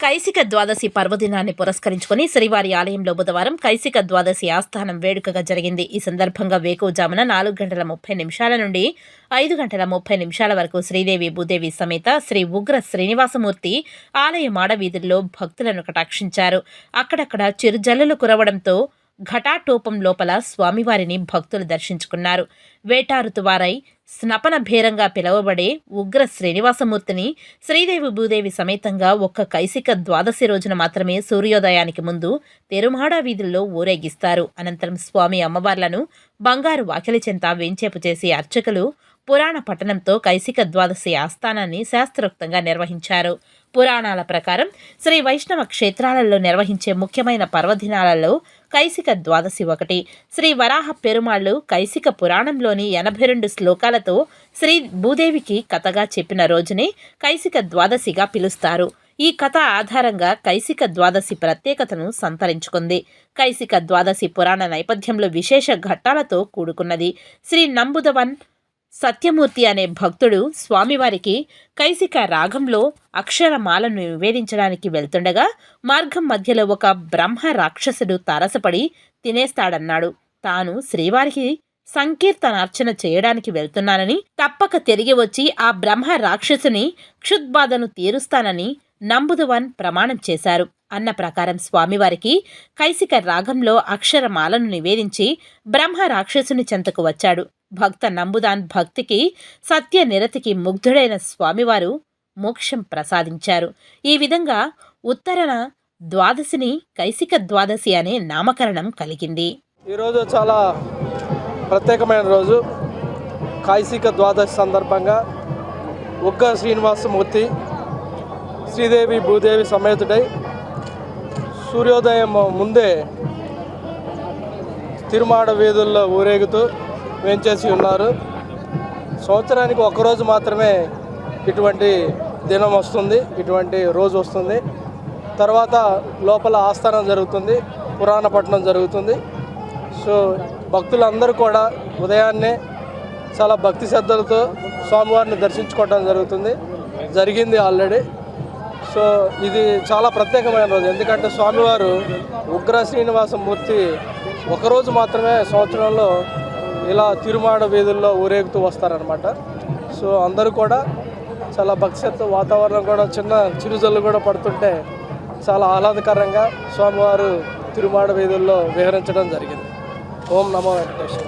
కైసిక ద్వాదశి పర్వదినాన్ని పురస్కరించుకుని శ్రీవారి ఆలయంలో బుధవారం కైసిక ద్వాదశి ఆస్థానం వేడుకగా జరిగింది. ఈ సందర్భంగా వేకువజామున నాలుగు గంటల ముప్పై నిమిషాల నుండి ఐదు గంటల ముప్పై నిమిషాల వరకు శ్రీదేవి భూదేవి సమేత శ్రీ ఉగ్ర శ్రీనివాసమూర్తి ఆలయ మాడవీధుల్లో భక్తులను కటాక్షించారు. అక్కడక్కడ చిరుజల్లులు కురవడంతో ఘటాటోపం లోపల స్వామివారిని భక్తులు దర్శించుకున్నారు. వేటారుతువారై స్నపన భేరంగా పిలువబడే ఉగ్ర శ్రీనివాసమూర్తిని శ్రీదేవి భూదేవి సమేతంగా ఒక్క కైసిక ద్వాదశి రోజున మాత్రమే సూర్యోదయానికి ముందు తెరుమాడ వీధుల్లో ఊరేగిస్తారు. అనంతరం స్వామి అమ్మవార్లను బంగారు వాకిలి చెంత వెంచేపు చేసి అర్చకులు పురాణ పట్టణంతో కైసిక ద్వాదశి ఆస్థానాన్ని శాస్త్రోక్తంగా నిర్వహించారు. పురాణాల ప్రకారం శ్రీ వైష్ణవ క్షేత్రాలలో నిర్వహించే ముఖ్యమైన పర్వదినాలలో కైసిక ద్వాదశి ఒకటి. శ్రీ వరాహ పెరుమాళ్ళు కైసిక పురాణంలోని ఎనభై రెండు శ్లోకాలతో శ్రీ భూదేవికి కథగా చెప్పిన రోజునే కైసిక ద్వాదశిగా పిలుస్తారు. ఈ కథ ఆధారంగా కైసిక ద్వాదశి ప్రత్యేకతను సంతరించుకుంది. కైసిక ద్వాదశి పురాణ నేపథ్యంలో విశేష ఘట్టాలతో కూడుకున్నది. శ్రీ నంబుదవన్ సత్యమూర్తి అనే భక్తుడు స్వామివారికి కైసిక రాగంలో అక్షరమాలను నివేదించడానికి వెళ్తుండగా మార్గం మధ్యలో ఒక బ్రహ్మ రాక్షసుడు తారసపడి తినేస్తాడన్నాడు. తాను శ్రీవారికి సంకీర్తనార్చన చేయడానికి వెళ్తున్నానని తప్పక తిరిగి వచ్చి ఆ బ్రహ్మ రాక్షసుని క్షుద్బాధను తీరుస్తానని నంబుదువన్ ప్రమాణం చేశారు. అన్న ప్రకారం స్వామివారికి కైసిక రాగంలో అక్షరమాలను నివేదించి బ్రహ్మ రాక్షసుని చెంతకు వచ్చాడు. భక్త నంబుదాన్ భక్తికి సత్య నిరతికి ముగ్ధుడైన స్వామివారు మోక్షం ప్రసాదించారు. ఈ విధంగా ఉత్తరణ ద్వాదశిని కైసిక ద్వాదశి అనే నామకరణం కలిగింది. ఈరోజు చాలా ప్రత్యేకమైన రోజు. కైసిక ద్వాదశి సందర్భంగా ఉగ్గ శ్రీనివాసమూర్తి శ్రీదేవి భూదేవి సమేతుడై సూర్యోదయం ముందే తిరుమాడ వీధుల్లో ఊరేగుతూ వేంచేసి ఉన్నారు. సంవత్సరానికి ఒకరోజు మాత్రమే ఇటువంటి దినం వస్తుంది. ఇటువంటి రోజు వస్తుంది. తర్వాత లోపల ఆస్థానం జరుగుతుంది. పురాణ పట్టణం జరుగుతుంది. సో భక్తులందరూ కూడా ఉదయాన్నే చాలా భక్తి శ్రద్ధలతో స్వామివారిని దర్శించుకోవడం జరుగుతుంది. జరిగింది ఆల్రెడీ. సో ఇది చాలా ప్రత్యేకమైన రోజు. ఎందుకంటే స్వామివారు ఉగ్ర శ్రీనివాస మూర్తి ఒకరోజు మాత్రమే సంవత్సరంలో ఇలా తిరుమాడ వీధుల్లో ఊరేగుతూ వస్తారనమాట సో అందరూ కూడా చాలా భక్తిశత్వ వాతావరణం కూడా చిన్న చిరుజల్లు కూడా పడుతుంటే చాలా ఆహ్లాదకరంగా స్వామివారు తిరుమాడ వీధుల్లో విహరించడం జరిగింది. ఓం నమో వెంకటేశ్వర